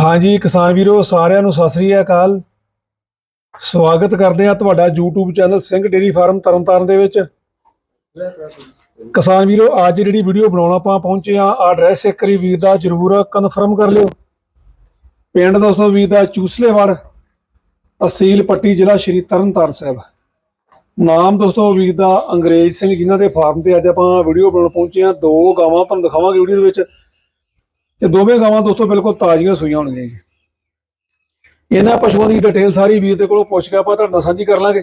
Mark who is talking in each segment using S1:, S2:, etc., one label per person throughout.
S1: ਹਾਂਜੀ, ਕਿਸਾਨ ਵੀਰੋ, ਸਾਰਿਆਂ ਨੂੰ ਸਤਿ ਸ੍ਰੀ ਅਕਾਲ। ਸਵਾਗਤ ਕਰਦੇ ਆ ਤੁਹਾਡਾ YouTube channel Singh dairy farm Tarntaran ਦੇ ਵਿੱਚ। ਕਿਸਾਨ ਵੀਰੋ, ਅੱਜ ਜਿਹੜੀ ਵੀਡੀਓ ਬਣਾਉਣ ਆਪਾਂ ਪਹੁੰਚੇ ਆ ਐਡਰੈਸ ਇੱਕ ਵਾਰੀ ਵੀਰ ਦਾ ਜਰੂਰ ਕਨਫਰਮ ਕਰ ਲਿਓ। ਪਿੰਡ ਦੋਸਤੋ, ਵੀਰ ਦਾ ਚੂਸਲੇਵਾੜ, ਤਹਿਸੀਲ ਪੱਟੀ, ਜ਼ਿਲ੍ਹਾ ਸ਼੍ਰੀ ਤਰਨਤਾਰਨ ਸਾਹਿਬ। ਨਾਮ ਦੋਸਤੋ, ਵੀਰ ਦਾ ਅੰਗਰੇਜ਼ ਸਿੰਘ ਜਿਨ੍ਹਾਂ ਦੇ ਫਾਰਮ ਤੇ ਅੱਜ ਆਪਾਂ ਵੀਡੀਓ ਬਣਾਉਣ ਪਹੁੰਚੇ ਆ ਦੋ ਗਾਵਾਂ ਤੁਹਾਨੂੰ ਦਿਖਾਵਾਂਗੇ ਵੀਡੀਓ ਦੇ ਵਿੱਚ। ਤੇ ਦੋਵੇਂ ਗਾਵਾਂ ਦੋਸਤੋ ਬਿਲਕੁਲ ਤਾਜ਼ੀਆਂ ਸੂਈਆਂ ਹੋਣਗੀਆਂ ਜੀ। ਇਹਨਾਂ ਪਸ਼ੂਆਂ ਦੀ ਡਿਟੇਲ ਸਾਰੀ ਵੀਰ ਦੇ ਕੋਲੋਂ ਪੁੱਛ ਕੇ ਆਪਾਂ ਤੁਹਾਡੇ ਨਾਲ ਸਾਂਝੀ ਕਰ ਲਾਂਗੇ।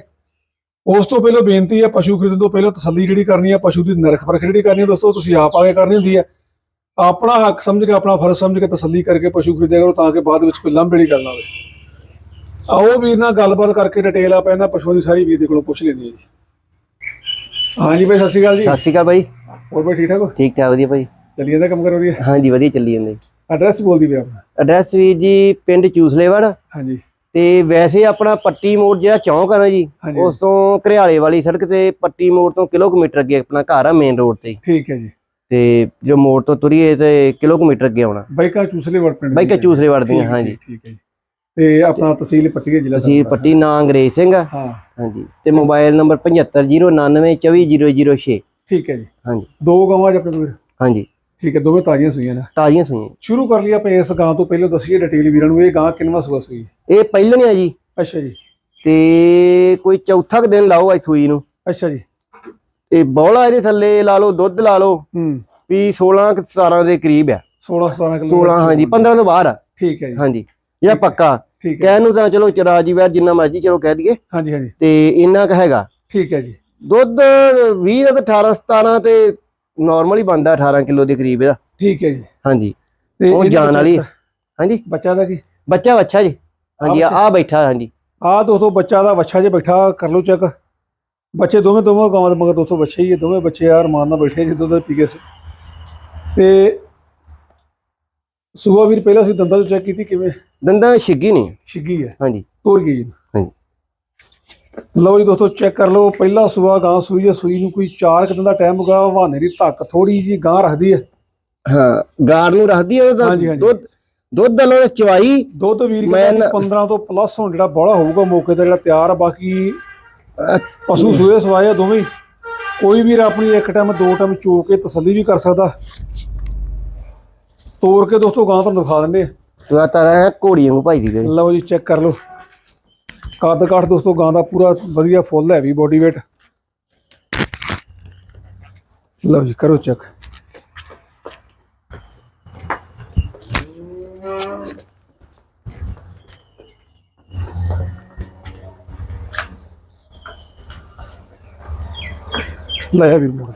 S1: ਉਸ ਤੋਂ ਪਹਿਲਾਂ ਬੇਨਤੀ ਹੈ ਪਸ਼ੂ ਖਰੀਦਣ ਤੋਂ ਪਹਿਲਾਂ ਤਸੱਲੀ ਜਿਹੜੀ ਕਰਨੀ ਹੈ ਪਸ਼ੂ ਦੀ ਨਰਖ ਪਰਖ ਜਿਹੜੀ ਕਰਨੀ ਹੈ ਦੋਸਤੋ ਤੁਸੀਂ ਆਪ ਆ ਕੇ ਕਰਨੀ ਹੁੰਦੀ ਹੈ। ਆਪਣਾ ਹੱਕ ਸਮਝ ਕੇ ਆਪਣਾ ਫਰਜ਼ ਸਮਝ ਕੇ ਤਸੱਲੀ ਕਰਕੇ ਪਸ਼ੂ ਖਰੀਦਿਆ ਕਰੋ ਤਾਂ ਕਿ ਬਾਅਦ ਵਿੱਚ ਕੋਈ ਲੰਬੜੀ ਗੱਲ ਨਾ ਹੋਵੇ ਆਓ ਵੀਰ ਨਾਲ ਗੱਲਬਾਤ ਕਰਕੇ ਡਿਟੇਲ ਆਪਾਂ ਇਹਨਾਂ ਪਸ਼ੂਆਂ ਦੀ ਸਾਰੀ ਵੀਰ ਦੇ ਕੋਲੋਂ ਪੁੱਛ ਲੈਂਦੇ ਹਾਂ ਜੀ। ਹਾਂਜੀ ਭਾਈ ਸਤਿ ਸ਼੍ਰੀ ਅਕਾਲ ਜੀ।
S2: ਸਤਿ ਸ਼੍ਰੀ ਅਕਾਲ ਬਾਈ
S1: ਹੋਰ ਭਾਈ ਠੀਕ ਠਾਕ ਹੋ?
S2: ਠੀਕ ਠਾਕ ਵਧੀਆ ਭਾਈ।
S1: ਚੱਲੀ ਜਾਂਦਾ ਕੰਮ ਕਰੋ ਵਧੀਆ?
S2: ਹਾਂਜੀ ਵਧੀਆ ਚੱਲੀ ਜਾਂਦੇ
S1: ਐਡਰੈਸ ਬੋਲਦੀ ਵੀਰ ਆਪਣਾ।
S2: ਐਡਰੈਸ ਵੀ ਜੀ ਪਿੰਡ ਚੂਸਲੇਵੜ।
S1: ਹਾਂਜੀ।
S2: ਤੇ ਵੈਸੇ ਆਪਣਾ ਪੱਟੀ ਮੋੜ ਜਿਹੜਾ ਚੌਂਕ ਆ ਨਾ ਜੀ
S1: ਹਾਂਜੀ।
S2: ਉਸ ਤੋਂ ਘਰਿਆਲੇ ਵਾਲੀ ਸੜਕ ਤੇ ਪੱਟੀ ਮੋੜ ਤੋਂ ਕਿਲੋਮੀਟਰ ਅੱਗੇ ਆਪਣਾ ਘਰ ਆ ਮੇਨ ਰੋਡ ਤੇ।
S1: ਠੀਕ ਹੈ ਜੀ।
S2: ਤੇ ਜੋ ਮੋੜ ਤੋਂ ਤੁਰੀਏ ਤੇ ਕਿਲੋਮੀਟਰ ਅੱਗੇ ਆਉਣਾ।
S1: ਬਾਈਕਾ ਚੂਸਲੇ ਵੜ ਪਿੰਡ
S2: ਬਾਈਕਾ
S1: ਦੀ ਹੈ।
S2: ਚੂਸਲੇ ਵੜਦੀਆਂ
S1: ਠੀਕ ਹੈ,
S2: ਹਾਂਜੀ।
S1: ਠੀਕ ਹੈ ਜੀ। ਤੇ ਆਪਣਾ ਤਹਿਸੀਲ ਪੱਟੀ ਜ਼ਿਲ੍ਹਾ
S2: ਅਸੀਂ
S1: ਤਰਨਤਾਰਨ।
S2: ਪੱਟੀ ਨਾਂ ਅੰਗਰੇਜ਼ ਸਿੰਘ ਆ।
S1: ਹਾਂ।
S2: ਹਾਂਜੀ। ਤੇ ਮੋਬਾਈਲ ਨੰਬਰ 7509924006
S1: ਠੀਕ ਹੈ ਜੀ।
S2: ਹਾਂਜੀ।
S1: ਦੋ ਗਾਵਾਂ ਜੀ ਆਪਣੇ ਕੋਲ।
S2: ਹਾਂਜੀ।
S1: ਠੀਕ ਹੈ ਦੋਵੇਂ ਤਾਜ਼ੀਆਂ ਸੂਈਆਂ ਨੇ।
S2: ਤਾਜ਼ੀਆਂ ਸੁਣੀਆਂ
S1: ਸ਼ੁਰੂ ਕਰ ਲਈ ਆਪਾਂ ਇਸ ਗਾਂ ਤੋਂ ਪਹਿਲਾਂ ਦੱਸੀਏ ਡਿਟੇਲ ਵੀਰਾਂ ਨੂੰ ਇਹ ਗਾਂ ਕਿੰਨਵਾ ਸੂਆ ਸੂਈ?
S2: ਇਹ ਪਹਿਲਣ ਆ ਜੀ।
S1: ਅੱਛਾ ਜੀ।
S2: ਤੇ ਕੋਈ ਚੌਥਾ ਕੁ ਦਿਨ ਲਾਓ ਅੱਜ ਸੂਈ ਨੂੰ।
S1: ਅੱਛਾ ਜੀ।
S2: ਤੇ ਬੌਲਾ ਇਹਦੇ ਥੱਲੇ ਲਾ ਲਓ ਦੁੱਧ ਲਾ ਲਓ।
S1: ਹੂੰ।
S2: ਵੀ 16 ਕੁ 17 ਦੇ ਕਰੀਬ ਆ।
S1: 16 17 ਕਿਲੋ
S2: 16 ਹਾਂਜੀ 15 ਤੋਂ ਬਾਹਰ ਆ।
S1: ਠੀਕ ਹੈ ਜੀ।
S2: ਹਾਂਜੀ ਜਿਹੜਾ ਪੱਕਾ। ਕਹਿਣ ਨੂੰ ਤਾਂ ਚਲੋ ਚਰਾਜੀ ਵੈਰ ਜਿੰਨਾ ਮਰਜ਼ੀ ਚਲੋ ਕਹਿ ਦਈਏ।
S1: ਹਾਂਜੀ ਹਾਂਜੀ।
S2: ਤੇ ਇੰਨਾ ਕ ਹੈਗਾ।
S1: ਠੀਕ ਹੈ ਜੀ।
S2: ਦੁੱਧ 20 ਤੇ 18 17 ਤੇ ਨਾਰਮਲ ਹੀ ਬੰਦਾ 18 ਕਿਲੋ ਦੇ ਕਰੀਬ ਇਹਦਾ।
S1: ਠੀਕ ਹੈ ਜੀ।
S2: ਹਾਂਜੀ।
S1: ਤੇ
S2: ਉਹ
S1: ਇਹਦੇ
S2: ਵਾਲੀ ਹਾਂਜੀ।
S1: ਬੱਚਾ ਦਾ ਕੀ?
S2: ਬੱਚਾ ਵੱਛਾ ਜੀ। ਹਾਂਜੀ? ਆ ਬੈਠਾ ਹਾਂਜੀ।
S1: ਆ ਦੋਸਤੋ ਬੱਚਾ ਦਾ ਬੱਚਾ ਜੇ ਬੈਠਾ ਕਰ ਲਓ ਚੈੱਕ। ਬੱਚੇ ਦੋਵੇਂ ਦੋਵੇਂ ਗਾਵਾਂ ਦੇ ਮਗਰ ਦੋਸਤੋ ਬੱਚੇ ਹੀ ਹੈ ਦੋਵੇਂ ਬੱਚੇ ਯਾਰ ਮਾਨ ਨਾਲ ਬੈਠੇ ਜਿੱਦੋਂ ਦਾ ਪੀ ਕੇ ਸ- ਤੇ ਸੁਬਾ ਵੀਰ ਪਹਿਲਾਂ ਸੀ ਦੰਦਾਂ ਤੋਂ ਚੈੱਕ ਕੀਤੀ ਕਿਵੇਂ?
S2: ਦੰਦਾਂ ਛਿੱਗੀ ਨਹੀਂ।
S1: ਛਿੱਗੀ ਹੈ।
S2: ਹਾਂਜੀ।
S1: ਤੋਰ ਗਈ ਜੀ। ਲਓ ਜੀ ਦੋਸਤੋ ਚੈੱਕ ਕਰ ਲਓ ਪਹਿਲਾ ਸੂਆ ਗਾਂ ਸੂਈ ਹੈ ਸੂਈ ਨੂੰ ਕੋਈ 4 ਦਿਨ ਦਾ ਟਾਈਮ ਹੋਗਾ ਹਵਾਨੇ ਦੀ ਧੱਕ ਥੋੜੀ ਜੀ ਗਾਂ ਰੱਖਦੀ ਹੈ
S2: ਹਾਂ ਗਾਰ ਨੂੰ ਰੱਖਦੀ ਹੈ ਉਹਦਾ। ਦੁੱਧ ਦੁੱਧ ਵਾਲੋਂ ਚਵਾਈ
S1: ਦੁੱਧ ਵੀਰ ਕਹਿੰਦਾ
S2: ਨਾ-
S1: 15 ਤੋਂ ਪਲੱਸ ਹੁਣ ਜਿਹੜਾ ਬੋਲਾ ਹੋਊਗਾ ਮੌਕੇ ਤੇ ਜਿਹੜਾ ਤਿਆਰ ਬਾਕੀ ਪਸ਼ੂ ਸੂਏ ਸਵਾਏ ਦੋਵੇਂ। ਕੋਈ ਵੀਰ ਆਪਣੀ ਇੱਕ ਟਾਈਮ ਦੋ ਟਾਈਮ ਚੋ ਕੇ ਤਸੱਲੀ ਵੀ ਕਰ ਸਕਦਾ ਤੋੜ ਕੇ ਦੋਸਤੋ ਗਾਂ ਤੁਹਾਨੂੰ ਦਿਖਾ ਦਿੰਦੇ ਆ।
S2: ਤੂੰ ਤਾਂ ਹੈ ਘੋੜੀ ਨੂੰ ਭਾਈ ਦੀ ਦੇ
S1: ਲਓ ਜੀ ਚੈੱਕ ਕਰ ਲਓ ਕੱਦ ਕਾਠ ਦੋਸਤੋ, ਗਾਂ ਦਾ ਪੂਰਾ ਵਧੀਆ ਫੁੱਲ ਹੈ ਵੀ ਬੋਡੀ weight ਲਓ ਜੀ, ਕਰੋ ਚੈੱਕ ਲੈ ਵੀਰ ਮੋੜ।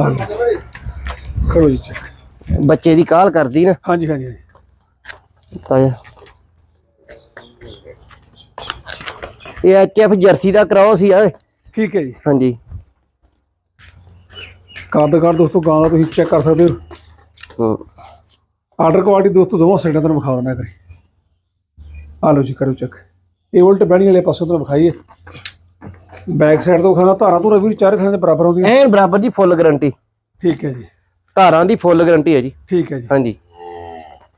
S1: ਹਾਂਜੀ। ਕਰੋ ਜੀ ਚੈੱਕ
S2: ਬੱਚੇ ਦੀ ਕਾਲ ਕਰਦੀ ਨਾ।
S1: ਹਾਂਜੀ ਹਾਂਜੀ ਹਾਂਜੀ।
S2: ਤਾਇਆ ਇਹ ਐਚਐਫ ਜਰਸੀ ਦਾ ਕਰਾਓ ਸੀ ਆ
S1: ਠੀਕ ਹੈ ਜੀ।
S2: ਹਾਂਜੀ।
S1: ਕੱਦ ਕਾਠ ਦੋਸਤੋ ਗਾਂ ਦਾ ਤੁਸੀਂ ਚੈੱਕ ਕਰ ਸਕਦੇ ਹੋ। ਆਰਡਰ ਕੁਆਲਿਟੀ ਦੋਸਤੋ ਦੋਵਾਂ ਸਾਈਡਾਂ ਤੋਂ ਵਿਖਾ ਦਿੰਦਾ ਕਰੀ। ਆ ਲਓ ਜੀ ਕਰੋ ਚੈੱਕ ਇਹ ਉਲਟ ਬਹਿਣੀ ਵਾਲੇ ਪਾਸੋਂ ਤੋਂ ਵਿਖਾਈਏ। ਬੈਕ ਸਾਈਡ ਤੋਂ ਖਾਣਾ ਧਾਰਾਂ ਧੂਰਾ ਵੀ ਚਾਰੇ ਥਾਂ ਦੇ ਬਰਾਬਰ ਆਉਂਦੀਆਂ।
S2: ਐਨ ਬਰਾਬਰ ਦੀ ਫੁੱਲ ਗਾਰੰਟੀ
S1: ਠੀਕ ਹੈ ਜੀ।
S2: ਧਾਰਾਂ ਦੀ ਫੁੱਲ ਗਾਰੰਟੀ ਹੈ ਜੀ।
S1: ਠੀਕ ਹੈ ਜੀ।
S2: ਹਾਂਜੀ।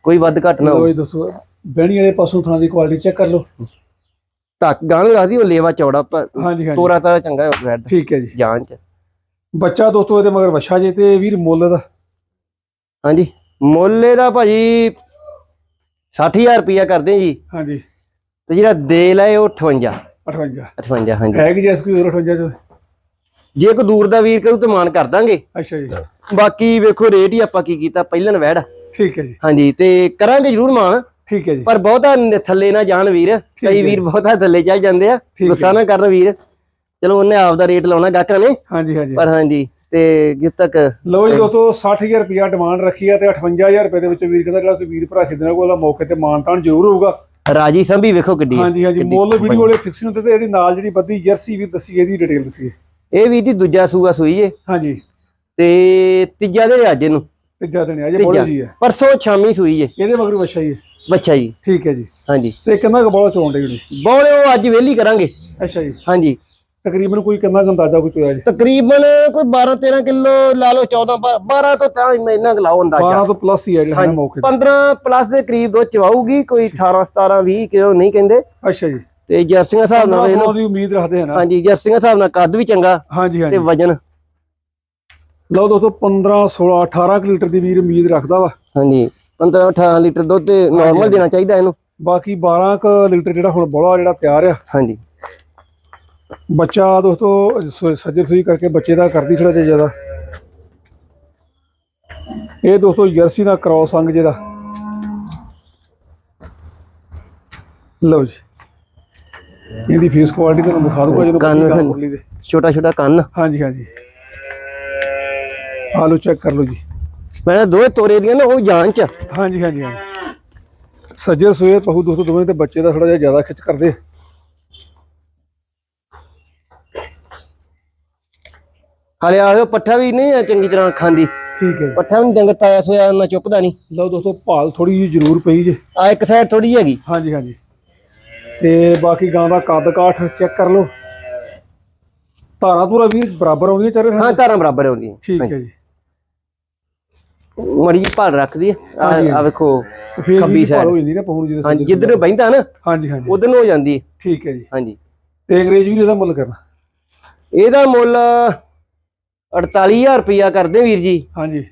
S2: ਕੋਈ ਵੱਧ ਘੱਟ ਨਾ ਹੋਵੇ।
S1: ਜੀ ਦੋਸਤੋ ਬਹਿਣੀ ਵਾਲੇ ਪਾਸੋਂ ਥਾਂ ਦੀ ਕੁਆਲਿਟੀ ਚੈੱਕ ਕਰ ਲਓ।
S2: ਧੱਕ ਗਾਂ ਲੱਗਦੀ ਉਹ ਲੇਵਾ ਚੌੜਾ ਪਰ
S1: ਹਾਂਜੀ ਹਾਂਜੀ।
S2: ਤੋਰਾ ਤਾਰਾ ਚੰਗਾ ਹੈ ਰੈਡ
S1: ਠੀਕ ਹੈ ਜੀ।
S2: ਜਾਨ ਚ।
S1: ਬੱਚਾ ਦੋਸਤੋ ਇਹਦੇ ਮਗਰ ਵਛਾ ਜੇ ਤੇ ਵੀਰ ਮੁੱਲ ਦਾ।
S2: ਹਾਂਜੀ। ਮੁੱਲੇ ਦਾ ਭਾਜੀ 60000 ਰੁਪਿਆ ਕਰਦੇ ਜੀ।
S1: ਹਾਂਜੀ।
S2: ਤੇ ਜਿਹੜਾ ਦੇ ਲਏ ਉਹ 58
S1: 58
S2: 58 ਹਾਂਜੀ।
S1: ਹੈ ਕਿ ਜੈਸ ਕੋਈ ਹੋਰ 58 ਚ?
S2: ਜੇ ਕੋ ਦੂਰ ਦਾ ਵੀਰ ਕਰੂ ਤੇ ਮਾਨ ਕਰ ਦਾਂਗੇ।
S1: ਅੱਛਾ ਜੀ।
S2: ਬਾਕੀ ਵੇਖੋ ਰੇਟ ਹੀ ਆਪਾਂ ਕੀ ਕੀਤਾ ਪਹਿਲਨ ਵੈੜ
S1: ਠੀਕ ਹੈ ਜੀ।
S2: ਹਾਂਜੀ ਤੇ ਕਰਾਂਗੇ ਜਰੂਰ ਮਾਨ
S1: ਠੀਕ ਹੈ ਜੀ।
S2: ਪਰ ਬਹੁਤਾ ਥੱਲੇ ਨਾ ਜਾਣ ਵੀਰ। ਕਈ। ਵੀਰ ਬਹੁਤਾ ਥੱਲੇ ਚੱਲ ਜਾਂਦੇ ਆ। ਗੁੱਸਾ ਨਾ ਕਰਨ ਵੀਰ। ਚਲੋ ਉਹਨੇ ਆਪ ਦਾ ਰੇਟ ਲਾਉਣਾ ਗਾਹਕਾਂ ਨੇ।
S1: ਹਾਂਜੀ ਹਾਂਜੀ।
S2: ਪਰ ਹਾਂਜੀ ਤੇ ਜਿੱਦ ਤੱਕ
S1: ਲਓ ਜੀ ਦੋਸਤੋ 60000 ਰੁਪਿਆ ਡਿਮਾਂਡ ਰੱਖੀ ਆ ਤੇ 58000 ਰੁਪਏ ਦੇ ਵਿੱਚ ਵੀਰ ਕਹਿੰਦਾ ਜਿਹੜਾ ਕੋਈ ਵੀਰ ਭਰਾ ਖਰੀਦਣਾ ਕੋਲ ਮੌਕੇ ਤੇ ਮਾਨਤਾਨ ਜ਼ਰੂਰ ਹੋਊਗਾ।
S2: ਰਾਜੀ ਸੰਭੀ ਵੇਖੋ ਕਿੱਡੀ ਹੈ।
S1: ਹਾਂਜੀ ਹਾਂਜੀ। ਮੁੱਲ ਵੀਡੀਓ ਵਾਲੇ ਫਿਕਸ ਹੁੰਦੇ ਤੇ ਇਹਦੀ ਨਾਲ ਜਿਹੜੀ ਬੱਦੀ ਜਰਸੀ ਵੀ ਦੱਸੀ ਇਹਦੀ ਡਿਟੇਲ ਦੱਸੀ
S2: ਇਹ ਵੀ ਜੀ ਦੂਜਾ ਸੂਆ ਸੂਈ
S1: ਹਾਂਜੀ।
S2: ਤੇ ਤੀਜਾ ਦੇ ਅੱਜ ਨੂੰ
S1: ਤੀਜਾ ਦਿਨ ਅਜੇ ਬੋਲੇ ਜੀ ਹੈ।
S2: ਪਰਸੋਂ ਸ਼ਾਮੀ ਸੂਈ ਜੇ।
S1: ਇਹਦੇ ਮਗਰ ਹੀ ਹੈ।
S2: ਬੱਚਾ ਜੀ।
S1: ਠੀਕ ਹੈ ਜੀ।
S2: ਹਾਂਜੀ।
S1: ਤੇ ਕਿੰਨਾ ਕੁ ਬੋਲਾ ਚੋਣ ਜਿਹੜੀ
S2: ਬੋਲੇ ਉਹ ਅੱਜ ਵੇਲੀ ਕਰਾਂਗੇ।
S1: ਅੱਛਾ ਜੀ।
S2: ਹਾਂਜੀ।
S1: ਤਕਰੀਬਨ ਕੋਈ ਕਿੰਨਾ ਕੁ ਅੰਦਾਜ਼ਾ ਕੁ ਚੋਇਆ ਜੀ?
S2: ਤਕਰੀਬਨ ਕੋਈ 12 13 ਕਿਲੋ ਲਾ ਲਓ 14 ਬ- 12 ਤੋਂ ਤਾਂ ਇੰਨਾ ਕੁ ਲਾਓ ਅੰਦਾਜ਼ਾ।
S1: 12 ਤੋਂ ਪਲੱਸ ਹੀ ਹੈ ਜਿਹੜਾ ਹੈ ਮੌਕੇ ਤੇ।
S2: 15 ਪਲੱਸ ਦੇ ਕਰੀਬ ਦੋ ਚਵਾਊਗੀ ਕੋਈ 18 17 20 ਕਿਲੋ ਨਹੀਂ ਕਹਿੰਦੇ।
S1: ਅੱਛਾ ਜੀ।
S2: ਤੇ ਜਰਸੀਆਂ ਹਿਸਾਬ ਨਾਲ
S1: 15
S2: ਵੇਖ ਲਓ
S1: 16 ਦੀ ਉਮੀਦ ਰੱਖਦੇ ਹਨ
S2: ਹਾਂਜੀ ਜਰਸੀਆਂ ਹਿਸਾਬ ਨਾਲ ਕੱਦ ਵੀ ਚੰਗਾ
S1: ਹਾਂਜੀ
S2: ਤੇ
S1: ਹਾਂਜੀ
S2: ਵਜਨ
S1: ਲਓ ਦੋਸਤੋ 15 16 18 ਕੁ ਲੀਟਰ ਦੀ ਵੀਰ ਉਮੀਦ ਰੱਖਦਾ ਵਾ।
S2: ਹਾਂਜੀ 15 18 ਲੀਟਰ ਦੁੱਧ ਤੇ ਨਾਰਮਲ ਦੇਣਾ ਚਾਹੀਦਾ ਇਹਨੂੰ।
S1: ਬਾਕੀ 12 ਕੁ ਲੀਟਰ ਜਿਹੜਾ ਹੁਣ ਬੋਲਾ ਜਿਹੜਾ ਤਿਆਰ ਆ।
S2: ਹਾਂਜੀ।
S1: ਬੱਚਾ ਦੋਸਤੋ ਸੱਜਰ ਸੂਈ ਕਰਕੇ ਬੱਚੇ ਦਾ ਕਰਦੀ ਥੋੜਾ ਜਿਹਾ ਜ਼ਿਆਦਾ। ਇਹ ਦੋਸਤੋ ਜਰਸੀ ਦਾ ਕ੍ਰਾਸ ਅੰਗ ਜਿਹਦਾ। ਲਓ ਜੀ। ਇਹਦੀ ਫੇਸ ਕੁਆਲਿਟੀ ਤੁਹਾਨੂੰ ਦਿਖਾ ਦੂੰਗਾ ਜਦੋਂ
S2: ਕੰਨ ਛੋਟਾ ਛੋਟਾ ਕੰਨ।
S1: ਹਾਂਜੀ ਹਾਂਜੀ। ਆ ਚੈੱਕ ਕਰ ਲਓ ਜੀ।
S2: ਮੈਂ ਦੋਵੇਂ ਤੋਰੇ ਦੀਆਂ ਨਾ ਉਹ ਜਾਨ ਚ।
S1: ਹਾਂਜੀ ਹਾਂਜੀ ਹਾਂਜੀ। ਸੱਜਰ ਸੂਏ ਪਹੂ ਦੋਸਤੋ ਦੋਵੇਂ ਤੇ ਬੱਚੇ ਦਾ ਥੋੜਾ ਜਿਹਾ ਜ਼ਿਆਦਾ ਖਿੱਚ ਕਰਦੇ।
S2: ਹਲੇ ਆਇਓ ਪੱਠਾ ਵੀ ਨਹੀਂ ਚੰਗੀ ਤਰ੍ਹਾਂ ਖਾਂਦੀ
S1: ਠੀਕ ਹੈ ਜੀ।
S2: ਪੱਠਾ ਵੀ ਨੀ ਡੰਗਰ ਤਾਇਆ ਸੋਇਆ ਨਾ ਚੁੱਕਦਾ ਨਹੀਂ
S1: ਲਓ ਦੋਸਤੋ ਭਾਲ ਥੋੜੀ ਜਿਹੀ ਜ਼ਰੂਰ ਪਈ ਜੇ।
S2: ਆ ਇੱਕ ਸਾਈਡ ਥੋੜੀ ਹੈਗੀ।
S1: ਹਾਂਜੀ ਹਾਂਜੀ। ਤੇ ਬਾਕੀ ਗਾਂ ਦਾ ਕੱਦ ਕਾਠ ਚੈੱਕ ਕਰ ਲਓ। ਧਾਰਾਂ ਧੂਰਾ ਵੀ ਬਰਾਬਰ ਆਉਂਦੀਆਂ ਚਾਰੇ ਥਾਂ
S2: ਹਾਂ ਧਾਰਾਂ ਬਰਾਬਰ ਆਉਂਦੀਆਂ।
S1: ਠੀਕ ਹੈ ਜੀ।
S2: ਮੜੀ ਜੀ ਭਾਲ ਰੱਖਦੀ ਆ।
S1: ਹਾਂਜੀ,
S2: ਆ
S1: ਹਾਂਜੀ।
S2: ਵੇਖੋ
S1: ਫੇਰ
S2: ਖੱਬੀ
S1: ਹੋ ਜਾਂਦੀ ਨਾ ਪਹੂ ਨੂੰ ਜਦੋਂ
S2: ਹਾਂਜੀ ਜਿੱਧਰ ਬੈਂਦਾ ਨਾ
S1: ਹਾਂਜੀ ਹਾਂਜੀ।
S2: ਉਧਰ ਨੂੰ ਹੋ ਜਾਂਦੀ। ਹੈ।
S1: ਠੀਕ ਹੈ ਜੀ।
S2: ਹਾਂਜੀ।
S1: ਤੇ ਅੰਗਰੇਜ਼ ਵੀ ਇਹਦਾ ਮੁੱਲ ਕਰਨਾ।
S2: ਇਹਦਾ ਮੁੱਲ 48000 ਰੁਪਇਆ ਕਰਦੇ ਵੀਰ ਜੀ।
S1: ਹਾਂਜੀ।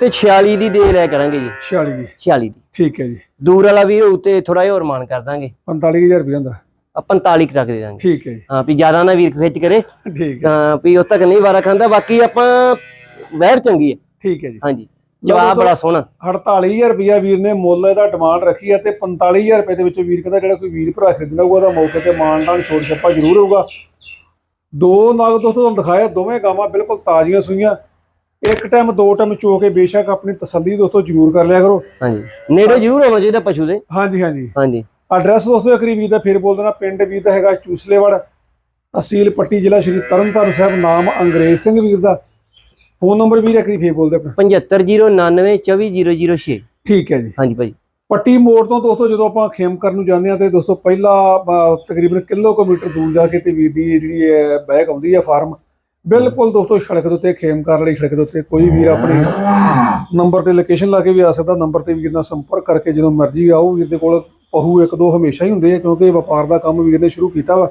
S2: ਤੇ 46 ਦੀ ਦੇ ਲਿਆ ਕਰਾਂਗੇ ਜੀ।
S1: 46 ਜੀ
S2: 46 ਦੀ।
S1: ਠੀਕ ਹੈ ਜੀ।
S2: ਦੂਰ ਵਾਲਾ ਵੀ ਹੋਊ ਤੇ ਥੋੜਾ ਜਿਹਾ ਹੋਰ ਮਾਨ ਕਰ ਦਾਂਗੇ।
S1: 45000 ਰੁਪਏ ਹੁੰਦਾ।
S2: ਆ 45 ਕੁ ਤੱਕ ਦੇ ਦਾਂਗੇ।
S1: ਠੀਕ ਹੈ ਜੀ।
S2: ਹਾਂ ਵੀ ਜ਼ਿਆਦਾ ਨਾ ਵੀਰ ਖਿੱਚ ਕਰੇ।
S1: ਠੀਕ ਹੈ।
S2: ਹਾਂ ਵੀ ਉਹ ਤੱਕ ਨਹੀਂ ਵਾਰਾ ਖਾਂਦਾ ਬਾਕੀ ਆਪਾਂ ਵਹਿਰ ਚੰਗੀ ਹੈ।
S1: ਠੀਕ ਹੈ ਜੀ।
S2: ਹਾਂਜੀ। ਜਵਾਬ ਬੜਾ ਸੋਹਣਾ।
S1: 48000 ਰੁਪਇਆ ਵੀਰ ਨੇ ਮੁੱਲ ਇਹਦਾ ਡਿਮਾਂਡ ਰੱਖੀ ਹੈ ਤੇ 45000 ਰੁਪਏ ਦੇ ਵਿੱਚੋਂ ਵੀਰ ਕਹਿੰਦਾ ਜਿਹੜਾ ਕੋਈ ਵੀਰ ਭਰਾ ਖਰੀਦਣਾ ਹੋਊਗਾ ਉਹਦਾ ਮੌਕੇ ਤੇ ਮਾਨਦਾਨ ਛੋੜ ਛੱਪਾ ਜ਼ਰੂਰ ਹੋਊਗਾ। ਦੋ ਨਗ ਦੋਸਤੋ ਤੁਹਾਨੂੰ ਦਿਖਾਇਆ ਦੋਵੇਂ ਗਾਵਾਂ ਬਿਲਕੁਲ ਤਾਜ਼ੀਆਂ ਸੂਈਆਂ। ਇੱਕ ਟਾਈਮ ਦੋ ਟਾਈਮ ਚੋ ਕੇ ਬੇਸ਼ੱਕ ਆਪਣੀ ਤਸੱਲੀ ਦੋਸਤੋ ਜ਼ਰੂਰ ਕਰ ਲਿਆ ਕਰੋ।
S2: ਹਾਂਜੀ। ਨੇੜੇ ਜ਼ਰੂਰ ਹੋਣਾ ਚਾਹੀਦਾ ਪਸ਼ੂ ਦੇ।
S1: ਹਾਂਜੀ ਹਾਂਜੀ।
S2: ਹਾਂਜੀ।
S1: ਐਡਰੈਸ ਦੋਸਤੋ ਅਕਰੀ ਵੀਰ ਦਾ ਫਿਰ ਬੋਲ ਦੇਣਾ ਪਿੰਡ ਵੀਰ ਦਾ ਹੈਗਾ ਚੂਸਲੇਵੜ ਤਹਿਸੀਲ ਪੱਟੀ ਜ਼ਿਲ੍ਹਾ ਸ਼੍ਰੀ ਤਰਨਤਾਰਨ ਸਾਹਿਬ ਨਾਮ ਅੰਗਰੇਜ਼ ਸਿੰਘ ਵੀਰ ਦਾ। ਫੋਨ ਨੰਬਰ ਵੀਰ ਅਕਰੀ ਫੇਰ ਬੋਲਦੇ ਆਪਣਾ
S2: 7509924006
S1: ਠੀਕ ਹੈ ਜੀ।
S2: ਹਾਂਜੀ ਭਾਈ
S1: ਪੱਟੀ ਮੋੜ ਤੋਂ ਦੋਸਤੋ ਜਦੋਂ ਆਪਾਂ ਖੇਮ ਕਰਨ ਨੂੰ ਜਾਂਦੇ ਆ ਤੇ ਦੋਸਤੋ ਪਹਿਲਾ ਤਕਰੀਬਨ ਕਿਲੋਮੀਟਰ ਦੂਰ ਜਾ ਕੇ ਤੇ ਵੀਰ ਦੀ ਜਿਹੜੀ ਹੈ ਬੈਕ ਆਉਂਦੀ ਹੈ ਫਾਰਮ ਬਿਲਕੁਲ ਦੋਸਤੋ ਸੜਕ ਦੇ ਉੱਤੇ ਖੇਮ ਕਰਨ ਲਈ ਸੜਕ ਦੇ ਉੱਤੇ ਕੋਈ ਵੀਰ ਆਪਣੇ ਨੰਬਰ ਤੇ ਲੋਕੇਸ਼ਨ ਲਾ ਕੇ ਵੀ ਆ ਸਕਦਾ ਨੰਬਰ ਤੇ ਵੀਰ ਨਾਲ ਸੰਪਰਕ ਕਰਕੇ ਜਦੋਂ ਮਰਜ਼ੀ ਆਓ ਵੀਰ ਦੇ ਕੋਲ ਪਹੂ ਇੱਕ ਦੋ ਹਮੇਸ਼ਾ ਹੀ ਹੁੰਦੇ ਆ ਕਿਉਂਕਿ ਵਪਾਰ ਦਾ ਕੰਮ ਵੀਰ ਨੇ ਸ਼ੁਰੂ ਕੀਤਾ ਵਾ।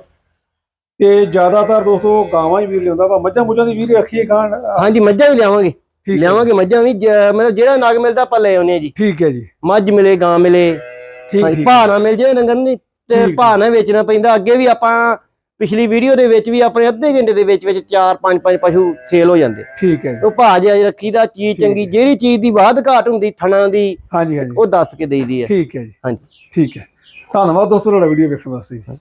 S1: ਤੇ ਜ਼ਿਆਦਾਤਰ ਦੋਸਤੋ ਗਾਵਾਂ ਹੀ ਵੀਰ ਲਿਆਉਂਦਾ ਵਾ ਮੱਝਾਂ ਮੁੱਝਾਂ ਦੀ ਵੀਰ ਰੱਖੀਏ ਗਾਂ
S2: ਹਾਂਜੀ ਮੱਝਾਂ ਵੀ ਲਿਆਵਾਂਗੇ। ਲਿਆਵਾਂਗੇ ਮੱਝਾਂ ਵੀ ਜ- ਮਤਲਬ ਜਿਹੜਾ ਨਾਗ ਮਿਲਦਾ ਆਪਾਂ ਲੈ ਆਉਨੇ ਆ ਜੀ।
S1: ਠੀਕ ਹੈ ਜੀ।
S2: ਮੱਝ ਮਿਲੇ ਗਾਂ ਮਿਲੇ।
S1: ਠੀਕ
S2: ਹਾਂਜੀ
S1: ਠੀਕ।
S2: ਭਾਅ ਨਾ ਮਿਲ ਜੇ ਡੰਗਰ ਨਹੀਂ ਤੇ
S1: ਠੀਕ।
S2: ਭਾਅ ਨਾ ਵੇਚਣਾ ਪੈਂਦਾ। ਅੱਗੇ ਵੀ ਆਪਾਂ ਪਿਛਲੀ ਵੀਡੀਓ ਦੇ ਵਿੱਚ ਵੀ ਆਪਣੇ ਅੱਧੇ ਘੰਟੇ ਦੇ ਵਿੱਚ ਵਿੱਚ 4 5 5 ਪਸ਼ੂ ਸੇਲ ਹੋ ਜਾਂਦੇ।
S1: ਠੀਕ ਹੈ ਜੀ।
S2: ਉਹ ਭਾਅ ਜੇ ਰੱਖੀਦਾ ਚੀਜ਼ ਚੰਗੀ ਜਿਹੜੀ ਚੀਜ਼ ਦੀ ਬਾਦ ਘਾਟ ਹੁੰਦੀ ਥਣਾ ਦੀ
S1: ਹਾਂਜੀ ਹਾਂਜੀ।
S2: ਉਹ ਦੱਸ ਕੇ ਦੇਈਦੀ ਹੈ।
S1: ਠੀਕ ਹੈ ਜੀ।
S2: ਹਾਂਜੀ।
S1: ਠੀਕ ਹੈ। ਧੰਨਵਾਦ ਦੋਸਤੋ ਤੁਹਾਡਾ ਵੀਡੀਓ ਵੇਖਣ ਵਾਸਤੇ ਜੀ।